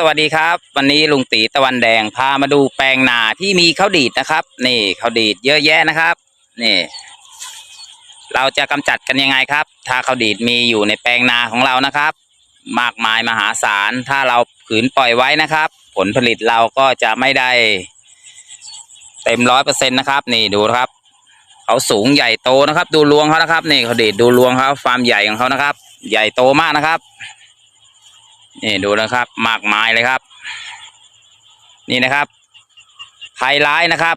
สวัสดีครับ วันนี้ลุงตีตะวันแดงพามาดูแปลงนาที่มีข้าวดีดนะครับ นี่ข้าวดีดเยอะแยะนะครับ นี่ เราจะกำจัดกันยังไงครับ ถ้าข้าวดีดมีอยู่ในแปลงนาของเรานะครับ มากมายมหาศาลถ้าเราขืนปล่อยไว้นะครับ ผลผลิตเราก็จะไม่ได้ เต็มร้อยเปอร์เซ็นต์นะครับ นี่ดูครับเขาสูงใหญ่โตนะครับ ดูรวงเขานะครับ นี่เขาวดีดดูรวงเขาฟาร์มใหญ่ของเขานะครับ ใหญ่โตมากนะครับ นี่ดูนะครับ มากมายเลยครับ นี่นะครับภัยร้ายนะครับ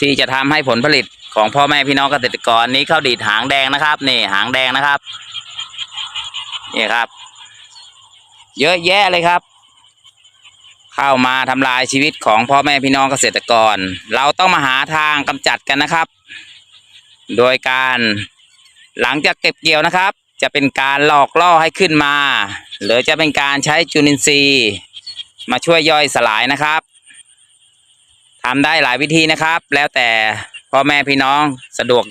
ที่จะทำให้ผลผลิตของพ่อแม่พี่น้องเกษตรกรนี้ข้าวดีดหางแดงนะครับนี่หางแดงนะครับนี่ครับ เยอะแยะเลยครับ เข้ามาทำลายชีวิตของพ่อแม่พี่น้องเกษตรกร เราต้องมาหาทางกำจัดกันนะครับ โดยการหลังจากเก็บเกี่ยวนะครับ จะเป็นการหลอกล่อให้ขึ้นมา หรือจะเป็นการใช้จุลินทรีย์ มาช่วยย่อยสลายนะครับทำได้หลายวิธีนะครับ แล้วแต่พ่อแม่พี่น้องสะดวก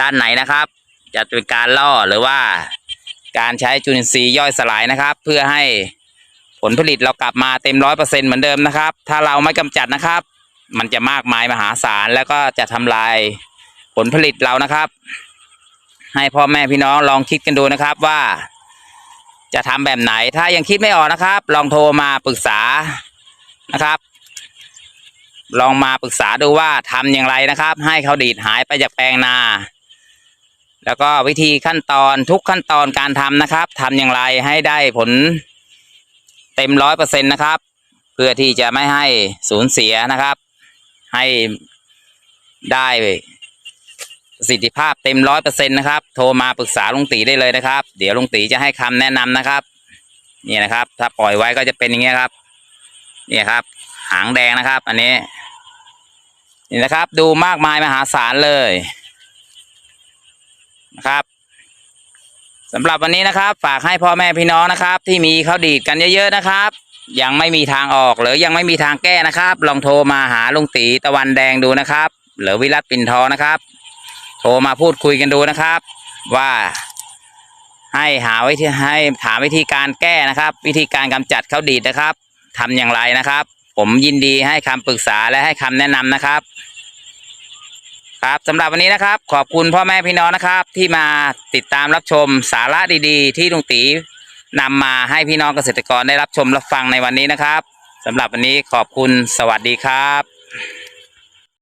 ด้านไหนนะครับ จะเป็นการล่อหรือว่าการใช้จุลินทรีย์ย่อยสลายนะครับ เพื่อให้ผลผลิตเรากลับมาเต็มร้อยเปอร์เซ็นเหมือนเดิมนะครับ ถ้าเราไม่กำจัดนะครับ มันจะมากมายมหาศาลแล้วก็จะทำลายผลผลิตเรานะครับ ให้พ่อแม่พี่น้องลองคิดกันดูนะครับว่า จะทำแบบไหน ถ้ายังคิดไม่ออกนะครับ ลองโทรมาปรึกษานะครับ ลองมาปรึกษาดูว่าทำอย่างไรนะครับ ให้เขาดีดหายไปจากแปลงนา แล้วก็วิธีขั้นตอนทุกขั้นตอนการทำนะครับทำอย่างไรให้ได้ผลเต็มร้อยเปอร์เซ็นต์นะครับ เพื่อที่จะไม่ให้สูญเสียนะครับ ให้ได้ ประสิทธิภาพเต็มร้อยเปอร์เซ็นต์นะครับ โทรมาปรึกษาลุงตีได้เลยนะครับ เดี๋ยวลุงตีจะให้คำแนะนำนะครับ นี่นะครับ ถ้าปล่อยไว้ก็จะเป็นอย่างเงี้ยครับ เนี่ยครับ หางแดงนะครับ อันนี้ นี่นะครับ ดูมากมายมหาศาลเลยนะครับสำหรับวันนี้นะครับ ฝากให้พ่อแม่พี่น้องนะครับ ที่มีข้าวดีดกันเยอะ ๆนะครับ ยังไม่มีทางออกหรือยังไม่มีทางแก้นะครับ ลองโทรมาหาลุงตีตะวันแดงดูนะครับ หรือวิรัตปิ่นทอนะครับ ทรมาพูดคุยกันดูนะครับ ว่าให้หาวิธีให้ถามวิธีการแก้นะครับ วิธีการกำจัดเขาดีดนะครับทำอย่างไรนะครับ ผมยินดีให้คำปรึกษาและให้คำแนะนำนะครับ ครับสำหรับวันนี้นะครับ ขอบคุณพ่อแม่พี่น้องนะครับ ที่มาติดตามรับชมสาระดีๆ ที่ลุงตีนำมาให้พี่น้องเกษตรกรได้รับชมรับฟังในวันนี้นะครับสำหรับวันนี้ขอบคุณสวัสดีครับ